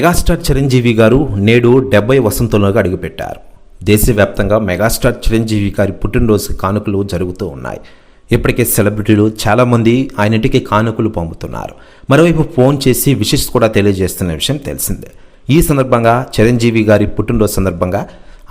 Megastar Chiranjeevi గారు నేడు డెబ్బై వసంతంలోగా అడుగుపెట్టారు. దేశవ్యాప్తంగా మెగాస్టార్ చిరంజీవి గారి పుట్టినరోజు కానుకలు జరుగుతూ ఉన్నాయి. ఇప్పటికే సెలబ్రిటీలు చాలామంది ఆయన ఇంటికి కానుకలు పంపుతున్నారు. మరోవైపు ఫోన్ చేసి విషెస్ కూడా తెలియజేస్తున్న విషయం తెలిసిందే. ఈ సందర్భంగా చిరంజీవి గారి పుట్టినరోజు సందర్భంగా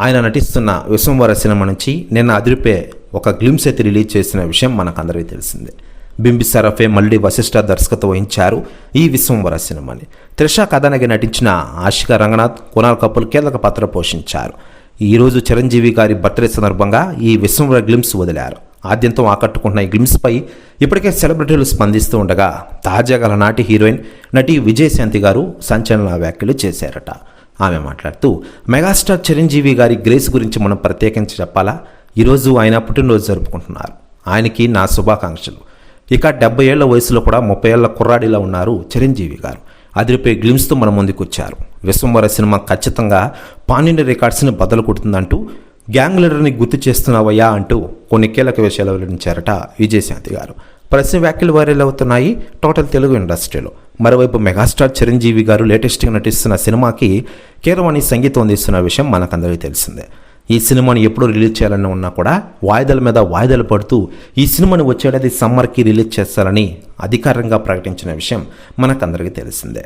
ఆయన నటిస్తున్న విశ్వంవర సినిమా నుంచి నిన్న అదిరిపే ఒక గ్లిమ్స్ అయితే రిలీజ్ చేసిన విషయం మనకందరికీ తెలిసిందే. బింబిసారఫే మళ్ళీ వశిష్ఠ దర్శకత్వం వహించారు. ఈ విశ్వంవర సినిమాని. త్రిష కథానగి నటించిన ఆశిక రంగనాథ్ కునాల్ కపుల్ కీలక పాత్ర పోషించారు. ఈరోజు చిరంజీవి గారి బర్త్డే సందర్భంగా ఈ విశ్వంవర గ్లిమ్స్ వదిలారు. ఆద్యంతం ఆకట్టుకుంటున్న ఈ గ్లిమ్స్పై ఇప్పటికే సెలబ్రిటీలు స్పందిస్తూ ఉండగా తాజాగా నాటి హీరోయిన్ నటి విజయశాంతి గారు సంచలన వ్యాఖ్యలు చేశారట. ఆమె మాట్లాడుతూ మెగాస్టార్ చిరంజీవి గారి గ్రేస్ గురించి మనం ప్రత్యేకించి చెప్పాలా? ఈరోజు ఆయన పుట్టినరోజు జరుపుకుంటున్నారు. ఆయనకి నా శుభాకాంక్షలు. ఇక డెబ్బై ఏళ్ళ వయసులో కూడా ముప్పై ఏళ్ళ కుర్రాడిలా ఉన్నారు చిరంజీవి గారు. అదిరిపై గ్లిమ్స్తో మన ముందుకొచ్చారు. విశ్వంవర సినిమా ఖచ్చితంగా పానిండి రికార్డ్స్ని బదలు కొడుతుందంటూ గ్యాంగ్ లీడర్ని గుర్తు చేస్తున్నావయ్యా అంటూ కొన్ని కీలక విషయాలు వెల్లడించారట విజయశాంతి గారు. ప్రశ్న వ్యాఖ్యలు వైరల్ అవుతున్నాయి టోటల్ తెలుగు ఇండస్ట్రీలో. మరోవైపు మెగాస్టార్ చిరంజీవి గారు లేటెస్ట్గా నటిస్తున్న సినిమాకి కీరవాణి సంగీతం అందిస్తున్న విషయం మనకందరికీ తెలిసిందే. ఈ సినిమాని ఎప్పుడు రిలీజ్ చేయాలని ఉన్నా కూడా వాయిదాల మీద వాయిదాలు పడుతూ ఈ సినిమాని వచ్చేటది సమ్మర్కి రిలీజ్ చేస్తారని అధికారికంగా ప్రకటించిన విషయం మనకందరికీ తెలిసిందే.